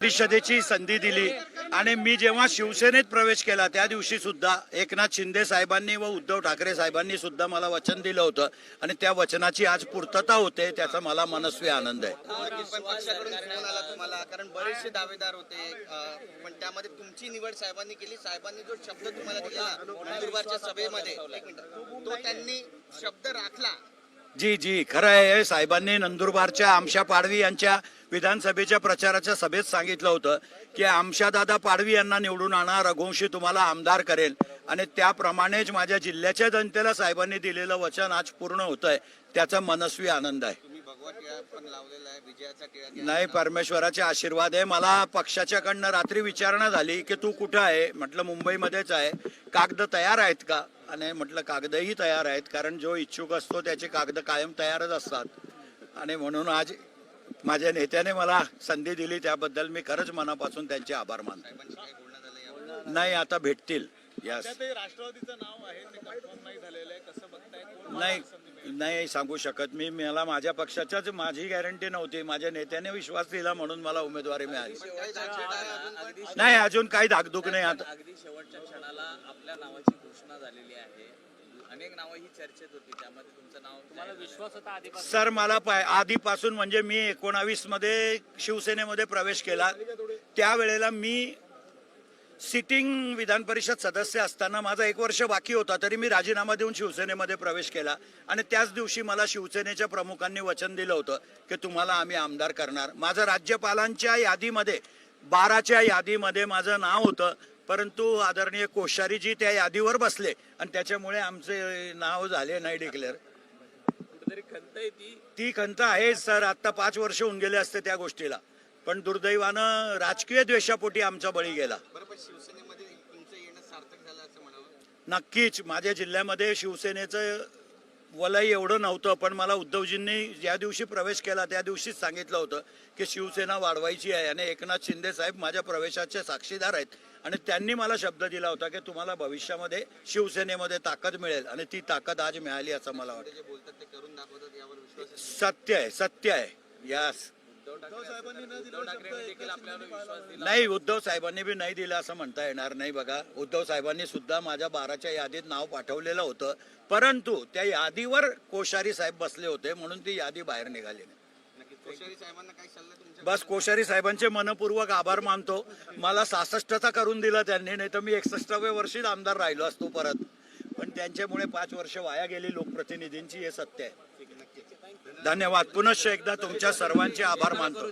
परिषदेची संधी दिली. आणि मी जेव्हा शिवसेनेत प्रवेश केला त्या दिवशी सुद्धा एकनाथ शिंदे साहेबांनी व उद्धव ठाकरे साहेबांनी सुद्धा मला वचन दिलं होतं. आणि त्या वचनाची आज पूर्तता होते त्याचा मला मनस्वी आनंद आहे. कारण बरेचसे दावेदार होते पण त्यामध्ये तुमची निवड साहेबांनी केली. साहेबांनी जो शब्द तुम्हाला दिला सभेमध्ये तो त्यांनी शब्द राखला. जी जी खरं आहे. साहेबांनी नंदुरबारच्या आमशा पाडवी यांच्या विधानसभेच्या प्रचाराच्या सभेत सांगितलं होतं की आमशा दादा पाडवी यांना निवडून आणा रघुवंशी तुम्हाला आमदार करेल. आणि त्याप्रमाणेच माझ्या जिल्ह्याच्या जनतेला साहेबांनी दिलेलं वचन आज पूर्ण होत आहे त्याचा मनस्वी आनंद आहे. नाही परमेश्वराचे आशीर्वाद आहे. मला पक्षाच्याकडनं रात्री विचारणा झाली की तू कुठं आहे? म्हटलं मुंबईमध्येच आहे. कागद तयार आहेत का? आणि म्हटलं कागदही तयार आहेत कारण जो इच्छुक असतो त्याचे कागद कायम तयारच असतात. आणि म्हणून आज माझ्या नेत्याने मला संधी दिली त्याबद्दल मी खरंच मनापासून त्यांचे आभार मानतो. नाही आता भेटतील. यास ते राष्ट्रवादीचं नाव आहे ते कन्फर्म नाही नाही सांगू शकत मी. मला माझ्या पक्षाच्याच माझी गॅरंटी नव्हती. माझ्या नेत्याने विश्वास दिला म्हणून मला उमेदवारी मिळाली. नाही अजून काही धाकधूक नाही. आता अनेक नावं ही चर्चेत होती त्यामध्ये तुमचं नाव तुम्हाला विश्वास होता आधीपासून? सर मला पाय आधीपासून म्हणजे मी एकोणावीसमध्ये शिवसेनेमध्ये प्रवेश केला. त्यावेळेला मी सिटिंग विधान परिषद सदस्य असताना माझा एक वर्ष बाकी होता तरी मी राजीनामा देऊन शिवसेनेमध्ये प्रवेश केला. आणि त्याच दिवशी मला शिवसेनेच्या प्रमुखांनी वचन दिलं होतं की तुम्हाला आम्ही आमदार करणार. माझं राज्यपालांच्या यादीमध्ये बाराच्या यादीमध्ये माझं नाव होतं. परंतु आदरणीय कोश्यारीजी त्या यादीवर बसले आणि त्याच्यामुळे आमचे नाव झाले नाही डिक्लेअर कुठेतरी खंत आहे ती. ती खंत आहे सर आता पाच वर्ष होऊन गेले असते त्या गोष्टीला. पण दुर्दैवानं राजकीय द्वेषापोटी आमचा बळी गेला. बरं पण शिवसेनेमध्ये तुमचं येणं सार्थक झालं असं म्हणावं? नक्कीच. माझ्या जिल्ह्यामध्ये शिवसेनेचं वलय एवढं नव्हतं पण मला उद्धवजींनी ज्या दिवशी प्रवेश केला त्या दिवशीच सांगितलं होतं की शिवसेना वाढवायची आहे आणि एकनाथ शिंदे साहेब माझ्या प्रवेशाचे साक्षीदार आहेत. आणि त्यांनी मला शब्द दिला होता की तुम्हाला भविष्यामध्ये शिवसेनेमध्ये ताकद मिळेल आणि ती ताकद आज मिळाली असं मला वाटतं. सत्य आहे सत्य आहे. यास नाही उद्धव साहेबांनी बी नाही दिलं असं म्हणता येणार नाही बघा. उद्धव साहेबांनी सुद्धा माझ्या बाराच्या यादीत नाव पाठवलेलं होतं. परंतु त्या यादीवर कोश्यारी साहेब बसले होते म्हणून ती यादी बाहेर निघाली नाही. बस कोश्यारी साहेबांचे मनपूर्वक आभार मानतो. मला सासष्टचा करून दिला त्यांनी नाही तर मी एकसष्टाव्या वर्षीच आमदार राहिलो असतो परत. पण त्यांच्यामुळे पाच वर्ष वाया गेली लोकप्रतिनिधींची हे सत्य आहे. धन्यवाद. पुनश्च एकदा तुमच्या सर्वांचे आभार मानतो.